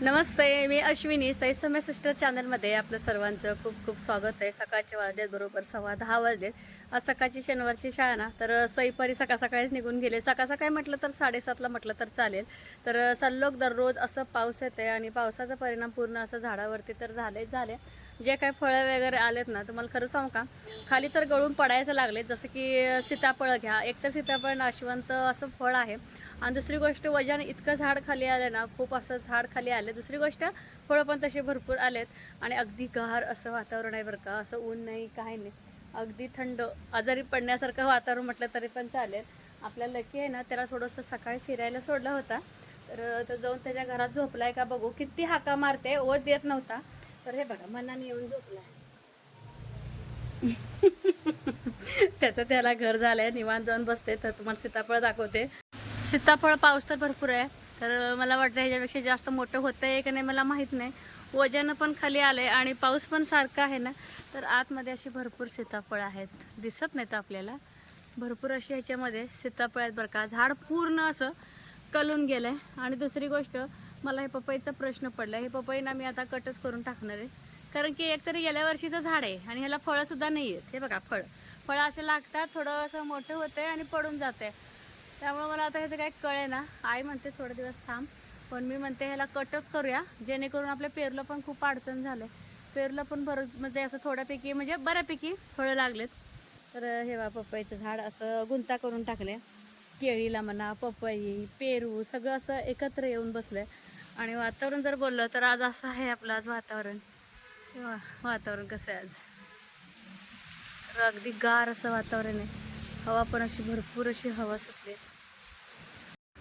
नमस्ते मी Ashwini. सैसम्य sister चॅनलमध्ये आपलं सर्वांचं खूप खूप स्वागत आहे. सकाळच्या वाजलेत बरोबर सव्वा दहा वाजलेत. आज सकाळची शनिवारची शाळा ना तर सईपारी सकाळ सकाळीच निघून गेले. सकाळ सकाळी म्हटलं तर साडेसातला म्हटलं तर चालेल. तर सल्लोक दररोज असं पाऊस येते आणि पावसाचा परिणाम पूर्ण असं झाडावरती तर झालेच झाले. जे काय फळं वगैरे आलेत ना तुम्हाला खरं सांगू का? खाली तर गळून पडायचं लागले जसं की सीताफळं घ्या. एकतर सीताफळ नाशवंत असं फळ आहे. आणि दुसरी गोष्ट वजन इतकं झाड खाली आलं ना खूप असं झाड खाली आलं. दुसरी गोष्ट फळं पण तसे भरपूर आलेत. आणि अगदी गार असं वातावरण आहे बरं का. असं ऊन नाही काय नाही. अगदी थंड आजारी पडण्यासारखं वातावरण म्हटलं तरी पण चालेल. आपल्या लकी आहे ना त्याला थोडंसं सकाळी फिरायला सोडला होता. तर तो जाऊन त्याच्या घरात झोपलाय का बघू. किती हाका मारते ओझ देत नव्हता. तर हे बघा मनाने येऊन झोपलाय. त्याचं त्याला घर झालंय निवांत जाऊन बसते. तर तुम्हाला सीताफळ दाखवते. सीताफळ पाऊस तर भरपूर आहे. तर मला वाटतं ह्याच्यापेक्षा जास्त मोठं होतं आहे की नाही मला माहीत नाही. वजन पण खाली आलं आहे आणि पाऊस पण सारखा आहे ना तर आतमध्ये अशी भरपूर सीताफळ आहेत. दिसत नाहीत आपल्याला. भरपूर अशी ह्याच्यामध्ये सीताफळ आहेत बरं का. झाड पूर्ण असं कलून गेलं आहे आणि दुसरी गोष्ट मला हे पपईचा प्रश्न पडला. हे पपई ना मी आता कटच करून टाकणार आहे. कारण की एकतरी गेल्या वर्षीचं झाड आहे आणि ह्याला फळंसुद्धा नाही आहेत हे बघा फळ. फळं असे लागतात थोडं असं मोठं होतं आहे आणि पडून जाते त्यामुळे मला आता ह्याचं काय कळे ना आई म्हणते थोडे दिवस थांब. पण मी म्हणते ह्याला कटच करूया. जेणेकरून आपल्या पेरलं पण खूप अडचण झालं पेरलं पण भर म्हणजे असं थोड्यापैकी म्हणजे बऱ्यापैकी फळं लागलेत. तर हे बा पपईचं झाड असं गुंता करून टाकले केळीला म्हणा पपई पेरू सगळं असं एकत्र येऊन बसलं आणि वातावरण जर बोललं तर आज असं आहे आपलं आज वातावरण. वा वातावरण कसं आहे आज? तर अगदी गार असं वातावरण आहे. हवा पण अशी भरपूर अशी हवा सुटली.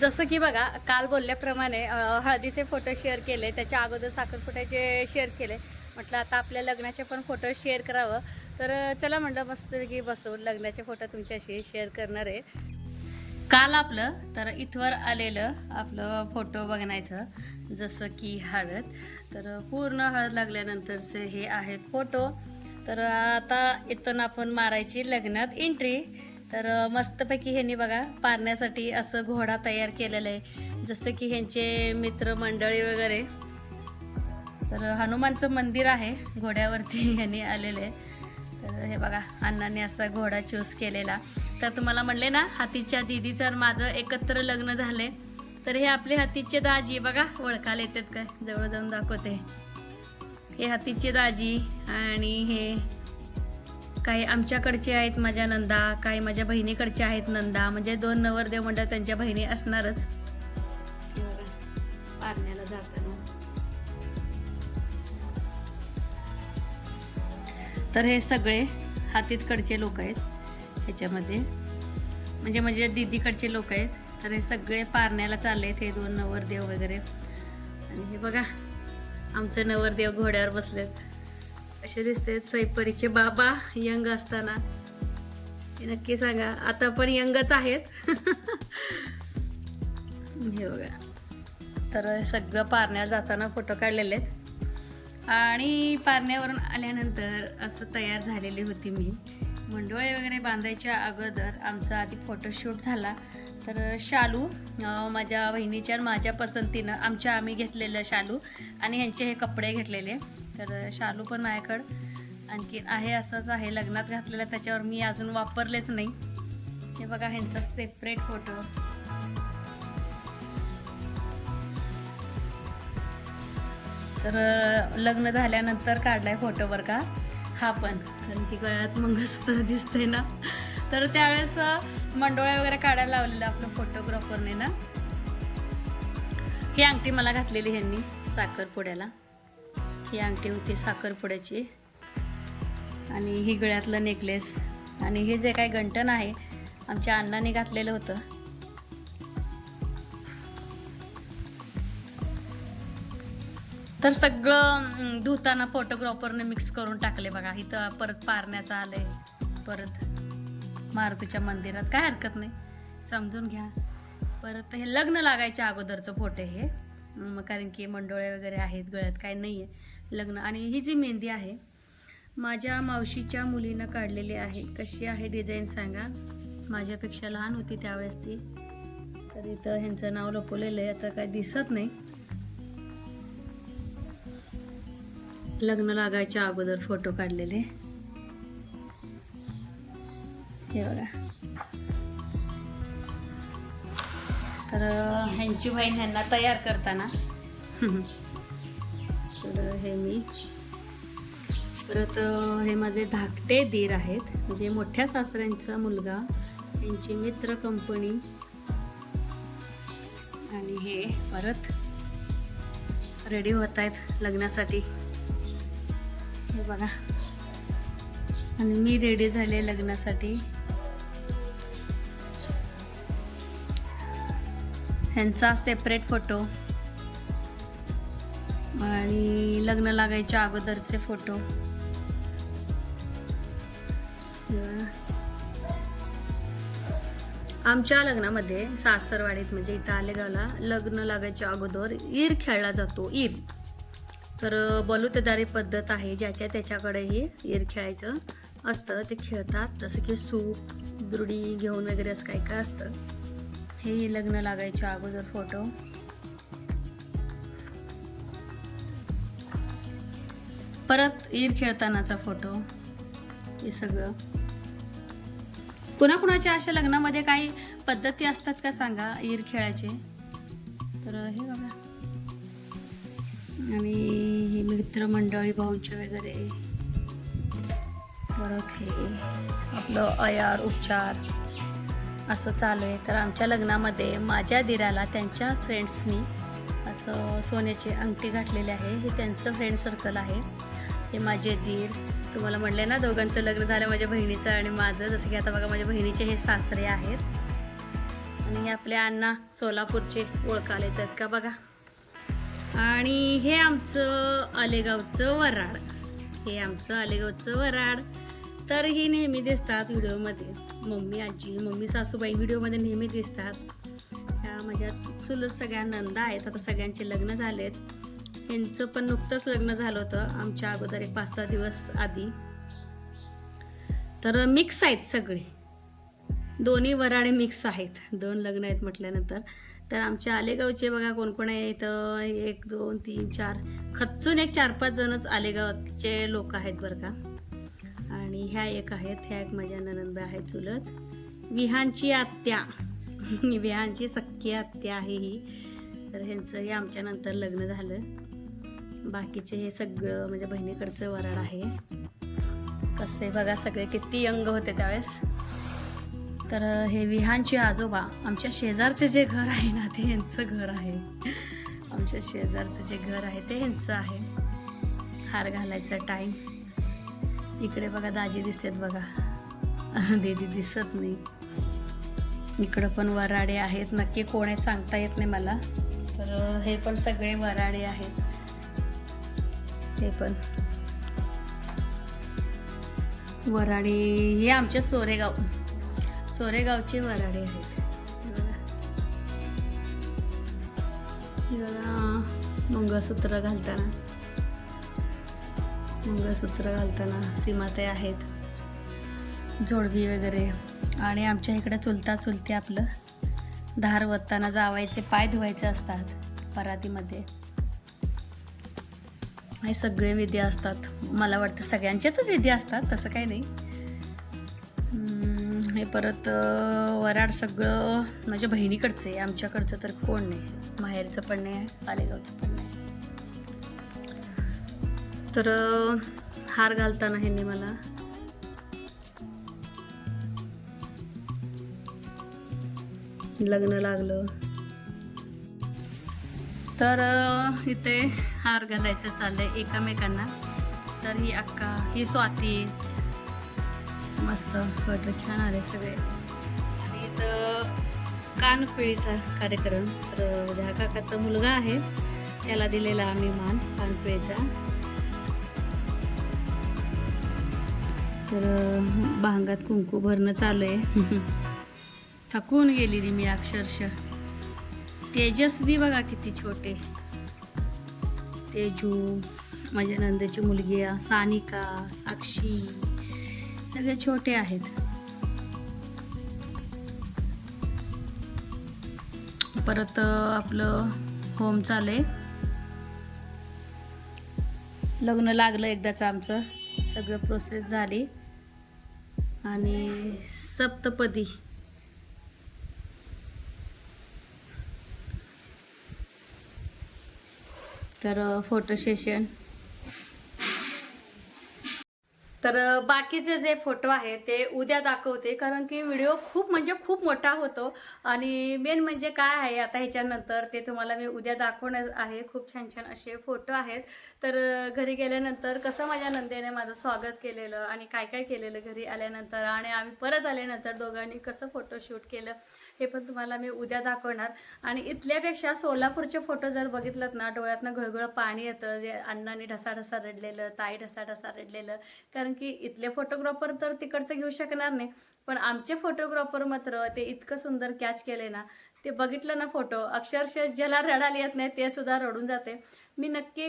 जसं की बघा काल बोलल्याप्रमाणे हळदीचे फोटो शेअर केले. त्याच्या अगोदर साखरपुट्याचे शेअर केले. म्हटलं आता आपल्या लग्नाचे पण फोटो शेअर करावं. तर चला म्हटलं मस्त की बसवून लग्नाचे फोटो तुमच्याशी शेअर करणार आहे. काल आपलं तर इथवर आलेलं आपलं फोटो बघण्याचं जसं की हळद. तर पूर्ण हळद लागल्यानंतरचे हे आहेत फोटो तर आता इथून आपण मारायची लग्नात एंट्री तर मस्तपैकी ह्यांनी बघा पारण्यासाठी असं घोडा तयार केलेला आहे. जसं की ह्यांचे मित्रमंडळी वगैरे. तर हनुमानचं मंदिर आहे घोड्यावरती ह्यांनी आलेलं आहे. तर हे बघा अण्णांनी असा घोडा चूज केलेला. तर तुम्हाला म्हणले ना हातीच्या दिदीचं आणि माझं एकत्र लग्न झाले तर हे आपले हातीचे दाजी बघा ओळखायला येतात काय? जवळ जाऊन दाखवते. हे हातीचे दाजी आणि हे काही आमच्याकडचे आहेत माझ्या नंदा काही माझ्या बहिणीकडचे आहेत नंदा. म्हणजे दोन नवरदेव मंडळ त्यांच्या बहिणी असणारच. पारण्याला जाताना. तर हे सगळे हातीतकडचे लोक आहेत ह्याच्यामध्ये. म्हणजे म्हणजे दीदीकडचे लोक आहेत. तर हे सगळे पारण्याला चालले आहेत हे दोन नवरदेव वगैरे. आणि हे बघा आमचे नवरदेव घोड्यावर बसलेत. असे दिसतात सैपरीचे बाबा यंग असताना. नक्की सांगा. आता पण यंगच आहेत. हे बघा. तर सगळं पारण्यावर जाताना फोटो काढलेले आहेत. आणि पारण्यावरून आल्यानंतर असं तयार झालेली होती मी. मंडोळे वगैरे बांधायच्या अगोदर आमचा आधी फोटोशूट झाला. तर शालू माझ्या बहिणीच्या आणि माझ्या पसंतीनं आमच्या आम्ही घेतलेलं शालू आणि ह्यांचे हे कपडे घेतलेले. तर शालू पण माझ्याकडं आणखी आहे असंच आहे लग्नात घातलेलं त्याच्यावर मी अजून वापरलेच नाही. हे बघा ह्यांचा सेपरेट फोटो तर लग्न झाल्यानंतर काढलाय फोटो बरं का? हा पण. कारण की गळ्यात मंगळसूत्र दिसतंय ना. तर त्यावेळेस मंडोळ्या वगैरे काढायला लावलेलं आपलं फोटोग्राफरने ना. ही अंगठी मला घातलेली ह्यांनी साखरपुड्याला. ही अंगठी होती साखरपुड्याची आणि ही गळ्यातलं नेकलेस आणि हे जे काही गंटन आहे आमच्या अण्णाने घातलेलं होतं. तर सगळं धुताना फोटोग्राफरने मिक्स करून टाकले बघा. इथं परत पारण्याचं आलंय. परत मारुतीच्या मंदिरात. काय हरकत नाही. समजून घ्या. परत हे लग्न लागायच्या अगोदरचं फोटो हे. मग कारण की मंडोळे वगैरे आहेत गळ्यात काय नाही आहे लग्न. आणि ही जी मेहंदी आहे माझ्या मावशीच्या मुलीनं काढलेली आहे. कशी आहे डिझाईन सांगा. माझ्यापेक्षा लहान होती त्यावेळेस ती. तर इथं ह्यांचं नाव लपवलेलं आहे आता काय दिसत नाही. लग्न लागायच्या अगोदर फोटो काढलेले. हे बघा. तर ह्यांची बहीण ह्यांना तयार करताना. तर हे मी परत हे माझे धाकटे दीर आहेत. म्हणजे मोठ्या सासऱ्यांचा मुलगा त्यांची मित्र कंपनी. आणि हे परत रेडी होत आहेत लग्नासाठी. हे बघा. आणि मी रेडी झाले लग्नासाठी. ह्यांचा सेपरेट फोटो आणि लग्न लागायच्या अगोदरचे फोटो आमच्या लग्नामध्ये सासरवाडीत म्हणजे इथं आलेगावला लग्न लागायच्या अगोदर ईर खेळला जातो ईर. तर बलुतेदारी पद्धत आहे ज्याच्या त्याच्याकडेही ईर खेळायचं असतं. ते खेळतात जसं की सूप दुरडी घेऊन वगैरे असं काय काय असतं. हे लग्न लागायच्या अगोदर फोटो. परत ईर खेळतानाचा फोटो. हे सगळं. कुणाकुणाच्या अशा लग्नामध्ये काही पद्धती असतात का सांगा ईर खेळायचे? तर हे बघा. आणि हे मित्रमंडळी भाऊंचे वगैरे. परत हे आपलं अयार उपचार असं चालू आहे. तर आमच्या लग्नामध्ये माझ्या दिराला त्यांच्या फ्रेंड्सनी असं सोन्याची अंगठी घातलेली आहे. हे त्यांचं फ्रेंड सर्कल आहे. हे माझे दीर. तुम्हाला म्हणले ना दोघांचं लग्न झालं माझ्या बहिणीचं आणि माझं. जसं की आता बघा माझ्या बहिणीचे हे सासरे आहेत. आणि हे आपले अण्णा सोलापूरचे ओळखाले आहेत का बघा. आणि हे आमचं आलेगावचं वराड हे आमचं आलेगावचं वराड तर ही नेहमी दिसतात व्हिडिओमध्ये. मम्मी आजी मम्मी सासूबाई व्हिडिओमध्ये नेहमी दिसतात. ह्या माझ्या चुलत सगळ्या नंदा आहेत. आता सगळ्यांचे लग्न झालेत. यांचं पण नुकतंच लग्न झालं होतं आमच्या अगोदर एक पाच सहा दिवस आधी. तर मिक्स आहेत सगळे. दोन्ही वराडे मिक्स आहेत. दोन लग्न आहेत म्हटल्यानंतर. तर आमच्या आलेगावचे बघा कोण कोण आहे इथं. एक दोन तीन चार. खच्चून एक चार पाच जणच आलेगावचे लोक आहेत बरं का. आणि ह्या एक आहेत ह्या एक माझ्या ननंद आहेत चुलत. विहानची आत्या. विहानची सख्खी आत्या आहे ही. तर ह्यांचंही हे आमच्यानंतर लग्न झालं. बाकीचे हे सगळं माझ्या बहिणीकडचं वराड आहे. कसे बघा सगळे किती यंग होते त्यावेळेस. तर हे विहानचे आजोबा आमच्या शेजारचे जे घर आहे ना ते यांचं घर आहे. आमच्या शेजारचं जे घर आहे ते यांचं आहे. हार घालायचा टाईम इकडे बघा दाजी दिसतात बघा. दीदी दिसत नाही. इकडं पण वराडे आहेत. नक्की कोण आहेत सांगता येत नाही मला. तर हे पण सगळे वराडे आहेत. हे पण. वराडे हे आमच्या सोरेगाव सोरेगावचे वराडे आहेत. मंगळसूत्र घालताना. मंगळसूत्र घालताना सीमाते आहेत. जोडवी वगैरे. आणि आमच्या इकडे चुलता चुलते आपलं. धार वत्ताना जावायचे पाय धुवायचे असतात परातीमध्ये. हे सगळे विधी असतात. मला वाटतं सगळ्यांच्यातच विधी असतात तसं काही नाही. हे परत वराड सगळं माझ्या बहिणीकडचं आहे. आमच्याकडचं तर कोण नाही. माहेरचं पण नाही आलेगावचं पण नाही. तर हार घालताना ह्यांनी मला. लग्न लागलं. तर इथे हार घालायचं चाललंय एकामेकांना. तर ही अक्का ही स्वाती. मस्त फोटो छान आले सगळे. आणि इथं कानपिळीचा कार्यक्रम. तर माझ्या काकाचा मुलगा आहे त्याला दिलेला आम्ही मान कानपिळीचा तर भांगात कुंकू भरणं चालू आहे थकून गेलेली मी अक्षरशः. तेजस्वी बघा किती छोटे. तेजू माझ्या नंदेची मुलगी सानिका साक्षी सगळे छोटे आहेत. परत आपलं होम चालू आहे लग्न लागलं एकदाच आमचं. सगळं प्रोसेस झाली. आणि सप्तपदी. तर फोटो सेशन तर बाकीचे जे फोटो आहे ते उद्या दाखवते. कारण की व्हिडिओ खूप म्हणजे खूप मोठा होतो. आणि मेन म्हणजे काय आहे आता ह्याच्यानंतर ते तुम्हाला मी उद्या दाखवणार आहे. खूप छान छान असे फोटो आहेत. तर घरी गेल्यानंतर कसं माझ्या नंदेने माझं स्वागत केलेलं आणि काय काय केलेलं घरी आल्यानंतर आणि आम्ही परत आल्यानंतर दोघांनी कसं फोटोशूट केलं हे पण तुम्हाला मी उद्या दाखवणार. आणि इथल्यापेक्षा सोलापूरचे फोटो जर बघितलं ना डोळ्यातनं घळघळ पाणी येतं जे अण्णाने ढसा ढसा रडलेलं ताई ढसा ढसा रडलेलं कारण की इथले फोटोग्राफर तर तिकडचं घेऊ शकणार नाही. पण आमचे फोटोग्राफर मात्र ते इतकं सुंदर कॅच केले ना ते बघितलं ना फोटो अक्षरशः ज्याला रडायला येत नाही ते सुद्धा रडून जाते. मी नक्की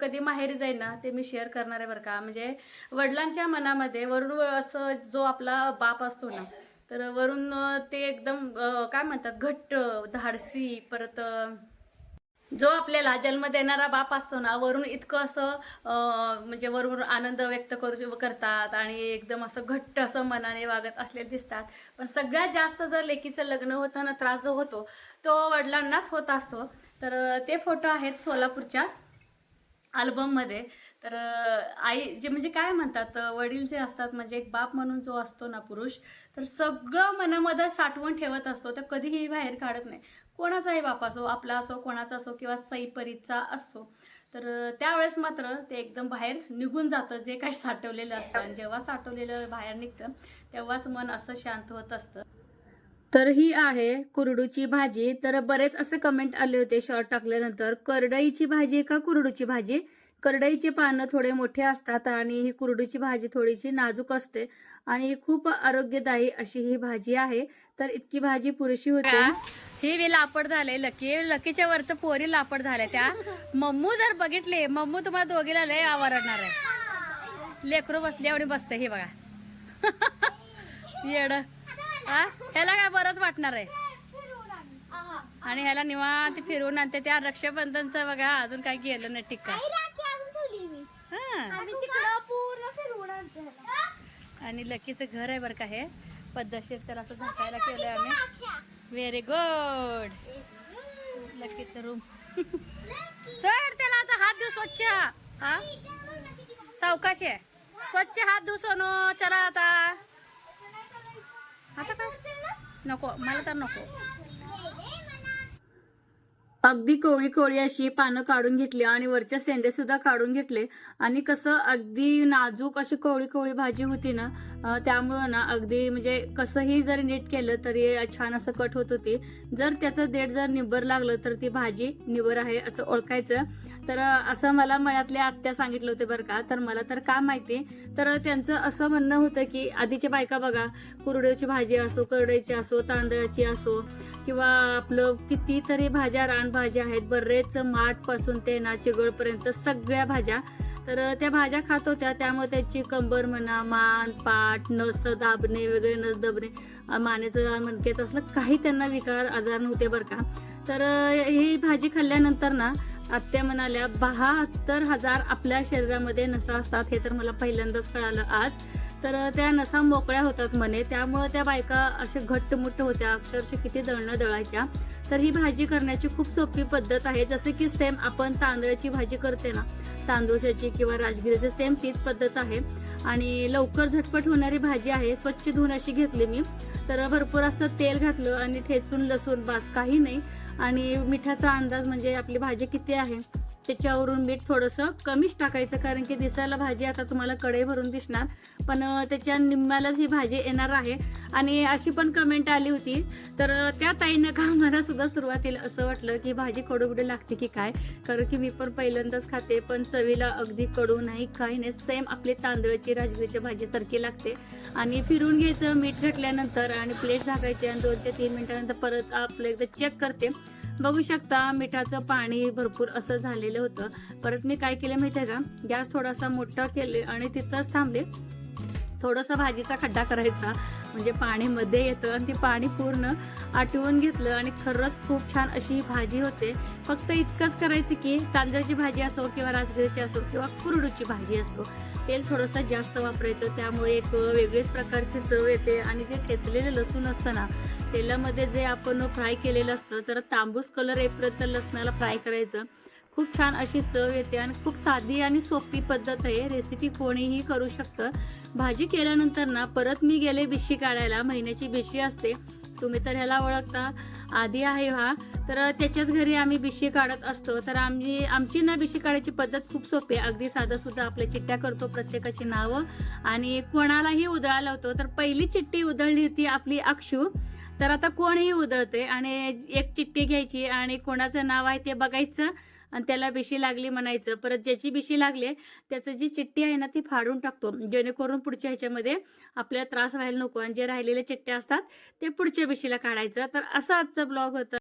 कधी माहेरी जाईन ना ते मी शेअर करणार आहे बरं का. म्हणजे वडिलांच्या मनामध्ये वरून असं जो आपला बाप असतो ना तर वरून ते एकदम काय म्हणतात घट्ट धाडसी परत जो आपल्याला जन्म देणारा बाप असतो ना वरून इतकं असं म्हणजे वरून आनंद व्यक्त करू करतात आणि एकदम असं घट्ट असं मनाने वागत असलेले दिसतात. पण सगळ्यात जास्त जर लेकीचं लग्न होताना त्रास जो होतो तो वडिलांनाच होत असतो. तर ते फोटो आहेत सोलापूरच्या. अल्बममध्ये. तर आई जे म्हणजे काय म्हणतात वडील जे असतात म्हणजे एक बाप म्हणून जो असतो ना पुरुष तर सगळं मनामध्ये साठवून ठेवत असतो तर कधीही बाहेर काढत नाही. कोणाचाही बाप असो आपला असो कोणाचा असो किंवा सईपरीचा असो तर त्यावेळेस मात्र ते एकदम बाहेर निघून जातं जे काही साठवलेलं असतं. आणि जेव्हा साठवलेलं बाहेर निघतं तेव्हाच मन असं शांत होत असतं. तर ही आहे कुरडूची भाजी. तर बरेच असे कमेंट आले होते शॉर्ट टाकल्यानंतर. करडईची भाजी का कुरडूची भाजी? करडईची पानं थोडे मोठे असतात आणि ही कुरडूची भाजी थोडीशी नाजूक असते आणि खूप आरोग्यदायी अशी ही भाजी आहे. तर इतकी भाजी पुरेशी होते. ही. मी लापड झाले लकी. लकीच्या वरचं पोरी लापड झाल्या त्या. मम्मू जर बघितले मम्मू तुम्हाला दोघीला लय आवडणार आहे. लेकरू बसले आणि बसते हे बघा. येड. हा? ह्याला काय बरंच वाटणार आहे? आणि ह्याला निवांत फिरवून आणते. त्या रक्षाबंधनचं बघा अजून काय गेलं नाही टिक्का. हा. आणि लकीचं घर आहे बरं का हे. पद्धतशीर तर असं झाकायला केलंय आम्ही. व्हेरी गुड लकीचं रूम सर त्याला आता हात देऊ स्वच्छ. हा? सावकाश आहे. स्वच्छ हात देऊ सोनो. चला आता. आता काय? नको मला तर नको. अगदी कोळी कोळी अशी पानं काढून घेतली आणि वरच्या सेंडे सुद्धा काढून घेतले. आणि कसं अगदी नाजूक अशी कोळी कोळी भाजी होती ना त्यामुळं ना अगदी म्हणजे कसंही जरी नीट केलं तरी छान असं कट होत होती. जर त्याचं देठ जर निबर लागलं तर ती भाजी निबर आहे असं ओळखायचं. तर असं मला मळ्यातल्या आत्या सांगितलं होते बरं का. तर मला तर काय माहिती? तर त्यांचं असं म्हणणं होतं की आधीच्या बायका बघा कुरड्याची भाजी असो करड्याची असो तांदळाची असो किंवा आपलं कितीतरी भाज्या रानभाज्या आहेत बरेच माठपासून ते ना चिगळपर्यंत सगळ्या भाज्या. तर त्या भाज्या खात होत्या. त्यामुळे त्याची कंबर म्हणा मान पाठ नस दाबणे वगैरे नस दबणे मानेचं मणक्याचं असलं काही त्यांना विकार आजार नव्हते बरं का. तर ही भाजी खाल्ल्यानंतर ना आत्या म्हणाल्या बहात्तर हजार आपल्या शरीरामध्ये नसा असतात हे तर मला पहिल्यांदाच कळालं आज. तर त्या नसा मोकळ्या होतात म्हणे. त्यामुळं त्या बायका अशा घट्टमुट्ट होत्या. अक्षरशः किती दळणं दळायच्या. तर ही भाजी करण्याची खूप सोपी पद्धत आहे. जसं की सेम आपण तांदळाची भाजी करते ना तांदूळाची किंवा राजगिरीची सेम तीच पद्धत आहे. आणि लवकर झटपट होणारी भाजी आहे. स्वच्छ धुवून अशी घेतली मी. तर भरपूर असं तेल घातलं आणि ठेचून लसूण बास काही नाही. आणि मिठाचा अंदाज म्हणजे आपली भाजी किती आहे? त्याच्यावरून मीठ थोडंसं कमीच टाकायचं कारण की दिसायला भाजी आता तुम्हाला कढई भरून दिसणार. पण त्याच्या निम्म्यालाच ही भाजी येणार आहे. आणि अशी पण कमेंट आली होती. तर त्या ताईनं का मला सुद्धा सुरुवातीला असं वाटलं की भाजी कडूबिडू लागते की काय? कारण की मी पण पहिल्यांदाच खाते पण चवीला अगदी कडू नाही काही नाही. सेम आपली तांदळाची राजगिरीच्या भाजीसारखी लागते. आणि फिरून घ्यायचं मीठ घटल्यानंतर आणि प्लेट झाकायची आणि दोन ते तीन मिनिटानंतर परत आपलं एकदा चेक करते. बघू शकता मिठाचं पाणी भरपूर असं झालेलं होतं. परत मी काय केलं माहिती आहे का? गॅस थोडासा मोठा केले आणि तिथंच थांबले. थोडंसं भाजीचा खड्डा करायचा म्हणजे पाणी मध्ये येतं आणि ते पाणी पूर्ण आटवून घेतलं आणि खरंच खूप छान अशी ही भाजी होते. फक्त इतकंच करायचं की तांदळाची भाजी असो किंवा राजगिरीची असो किंवा कुरडूची भाजी असो तेल थोडंसं जास्त वापरायचं. त्यामुळे एक वेगळीच प्रकारची चव येते आणि जे ठेचलेलं लसूण असतं ना तेलामध्ये जे आपण फ्राय केलेलं असतं जरा तांबूस कलर येईपर्यंत लसणाला फ्राय करायचं. खूप छान अशी चव येते आणि खूप साधी आणि सोपी पद्धत आहे. रेसिपी कोणीही करू शकतं. भाजी केल्यानंतर ना परत मी गेले बिशी काढायला. महिन्याची बिशी असते. तुम्ही तर ह्याला ओळखता. आधी आहे हा. तर त्याच्याच घरी आम्ही बिशी काढत असतो. तर आम्ही आमची ना बिशी काढायची पद्धत खूप सोपी आहे. अगदी साधं सुद्धा आपल्या चिट्ट्या करतो प्रत्येकाची नावं. आणि कोणालाही उधळा लावतो. तर पहिली चिठ्ठी उधळली होती आपली अक्षू. तर आता कोणही उधळते आणि एक चिठ्ठी घ्यायची आणि कोणाचं नाव आहे ते बघायचं. आणि त्याला बिशी लागली म्हणायचं. परत ज्याची बिशी लागली त्याचं जी चिठ्ठी आहे ना ती फाडून टाकतो. जेणेकरून पुढच्या ह्याच्यामध्ये आपल्याला त्रास व्हायला नको. आणि जे राहिलेले चिठ्ठ्या असतात ते पुढच्या बिशीला काढायचं. तर असा आजचा ब्लॉग होता.